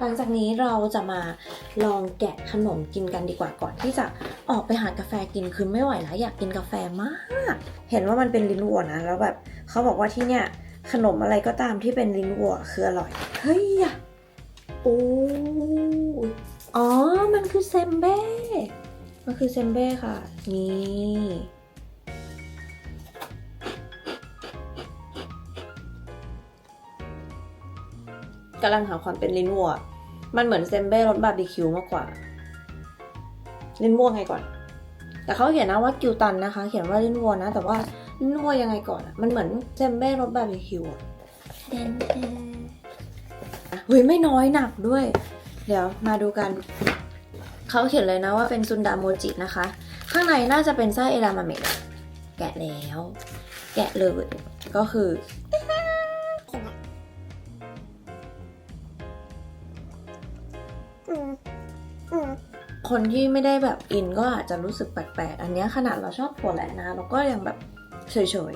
หลังจากนี้เราจะมาลองแกะขนมกินกันดีกว่าก่อนที่จะออกไปหากาแฟกินคือไม่ไหวแล้วอยากกินกาแฟมาก เห็นว่ามันเป็นลิ้นวัวนะแล้วแบบเขาบอกว่าที่เนี่ยขนมอะไรก็ตามที่เป็นลิ้นวัวคืออร่อย เฮ้ยอะโอ้อ๋อ มันคือเซมเบ้ มันคือเซมเบ้ค่ะ นี่ กำลังหาความเป็นลิ้นวัว มันเหมือนเซมเบ้รสบาร์บีคิวมากกว่า ลิ้นวัวไงก่อน แต่เขาเขียนนะว่ากิวตันนะคะ เขียนว่าลิ้นวัวนะ แต่ว่าลิ้นวัวยังไงก่อนอะมันเหมือนเซมเบ้รสบาร์บีคิวอะเดนเทอะเฮ้ยไม่น้อยหนักด้วย เดี๋ยวมาดูกัน เขาเขียนเลยนะว่าเป็นซุนดาโมจินะคะ ข้างในน่าจะเป็นไส้เอรามาเมะแกะแล้ว แกะเลยก็คือ คนที่ไม่ได้แบบอินก็อาจจะรู้สึกแปลกๆ อันนี้ขนาดเราชอบถั่วแหละนะ เราก็ยังแบบเฉย